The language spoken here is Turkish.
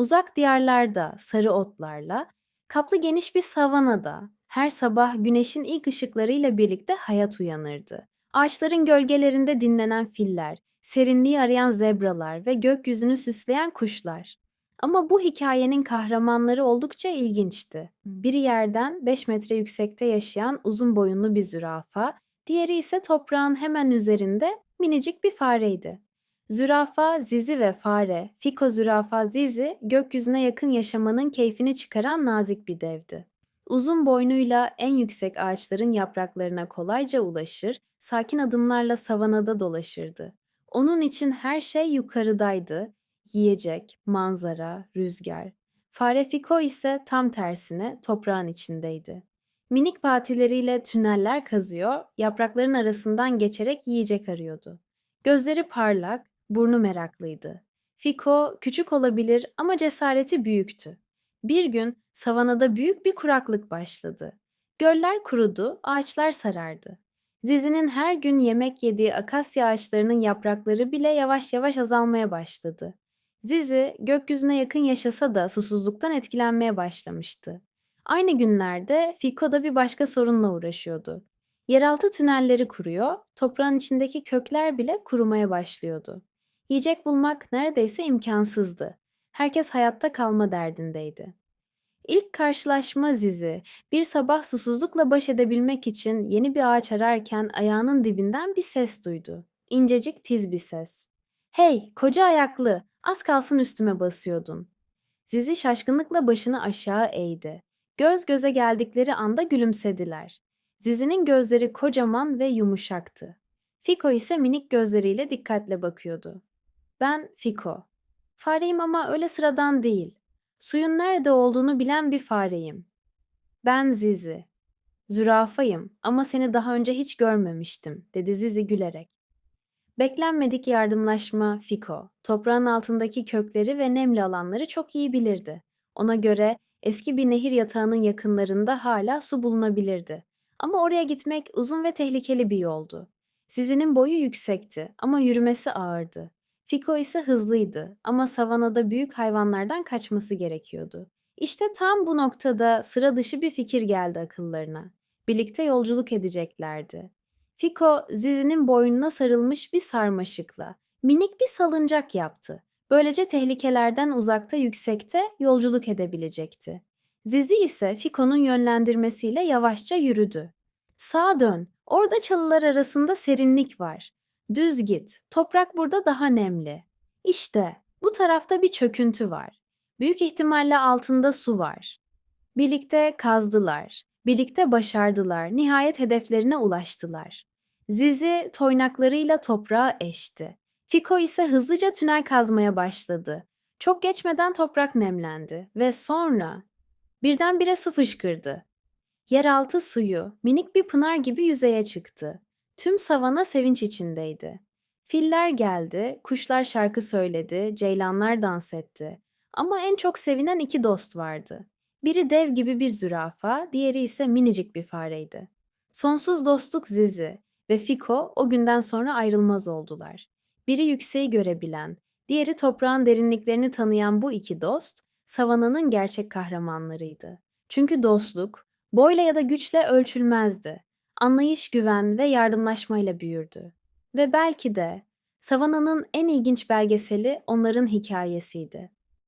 Uzak diyarlarda sarı otlarla, kaplı geniş bir savanada her sabah güneşin ilk ışıklarıyla birlikte hayat uyanırdı. Ağaçların gölgelerinde dinlenen filler, serinliği arayan zebralar ve gökyüzünü süsleyen kuşlar. Ama bu hikayenin kahramanları oldukça ilginçti. Biri yerden 5 metre yüksekte yaşayan uzun boyunlu bir zürafa, diğeri ise toprağın hemen üzerinde minicik bir fareydi. Zürafa, Zizi ve fare, Fiko zürafa Zizi, gökyüzüne yakın yaşamanın keyfini çıkaran nazik bir devdi. Uzun boynuyla en yüksek ağaçların yapraklarına kolayca ulaşır, sakin adımlarla savanada dolaşırdı. Onun için her şey yukarıdaydı. Yiyecek, manzara, rüzgar. Fare Fiko ise tam tersine toprağın içindeydi. Minik patileriyle tüneller kazıyor, yaprakların arasından geçerek yiyecek arıyordu. Gözleri parlak, burnu meraklıydı. Fiko küçük olabilir ama cesareti büyüktü. Bir gün savanada büyük bir kuraklık başladı. Göller kurudu, ağaçlar sarardı. Zizi'nin her gün yemek yediği akasya ağaçlarının yaprakları bile yavaş yavaş azalmaya başladı. Zizi gökyüzüne yakın yaşasa da susuzluktan etkilenmeye başlamıştı. Aynı günlerde Fiko da bir başka sorunla uğraşıyordu. Yeraltı tünelleri kuruyor, toprağın içindeki kökler bile kurumaya başlıyordu. Yiyecek bulmak neredeyse imkansızdı. Herkes hayatta kalma derdindeydi. İlk karşılaşma Zizi, bir sabah susuzlukla baş edebilmek için yeni bir ağaç ararken ayağının dibinden bir ses duydu. İncecik tiz bir ses. Hey, koca ayaklı, az kalsın üstüme basıyordun. Zizi şaşkınlıkla başını aşağı eğdi. Göz göze geldikleri anda gülümsediler. Zizi'nin gözleri kocaman ve yumuşaktı. Fiko ise minik gözleriyle dikkatle bakıyordu. Ben Fiko. Fareyim ama öyle sıradan değil. Suyun nerede olduğunu bilen bir fareyim. Ben Zizi. Zürafayım ama seni daha önce hiç görmemiştim, dedi Zizi gülerek. Beklenmedik yardımlaşma Fiko, toprağın altındaki kökleri ve nemli alanları çok iyi bilirdi. Ona göre eski bir nehir yatağının yakınlarında hala su bulunabilirdi. Ama oraya gitmek uzun ve tehlikeli bir yoldu. Zizi'nin boyu yüksekti ama yürümesi ağırdı. Fiko ise hızlıydı ama savanada büyük hayvanlardan kaçması gerekiyordu. İşte tam bu noktada sıra dışı bir fikir geldi akıllarına. Birlikte yolculuk edeceklerdi. Fiko, Zizi'nin boynuna sarılmış bir sarmaşıkla minik bir salıncak yaptı. Böylece tehlikelerden uzakta yüksekte yolculuk edebilecekti. Zizi ise Fiko'nun yönlendirmesiyle yavaşça yürüdü. Sağa dön, orada çalılar arasında serinlik var. Düz git. Toprak burada daha nemli. İşte bu tarafta bir çöküntü var. Büyük ihtimalle altında su var. Birlikte kazdılar. Birlikte başardılar. Nihayet hedeflerine ulaştılar. Zizi toynaklarıyla toprağı eşti. Fiko ise hızlıca tünel kazmaya başladı. Çok geçmeden toprak nemlendi ve sonra birdenbire su fışkırdı. Yeraltı suyu minik bir pınar gibi yüzeye çıktı. Tüm savana sevinç içindeydi. Filler geldi, kuşlar şarkı söyledi, ceylanlar dans etti. Ama en çok sevinen iki dost vardı. Biri dev gibi bir zürafa, diğeri ise minicik bir fareydi. Sonsuz dostluk Zizi ve Fiko o günden sonra ayrılmaz oldular. Biri yükseği görebilen, diğeri toprağın derinliklerini tanıyan bu iki dost, savananın gerçek kahramanlarıydı. Çünkü dostluk, boyla ya da güçle ölçülmezdi anlayış, güven ve yardımlaşmayla büyürdü. Ve belki de Savana'nın en ilginç belgeseli onların hikayesiydi.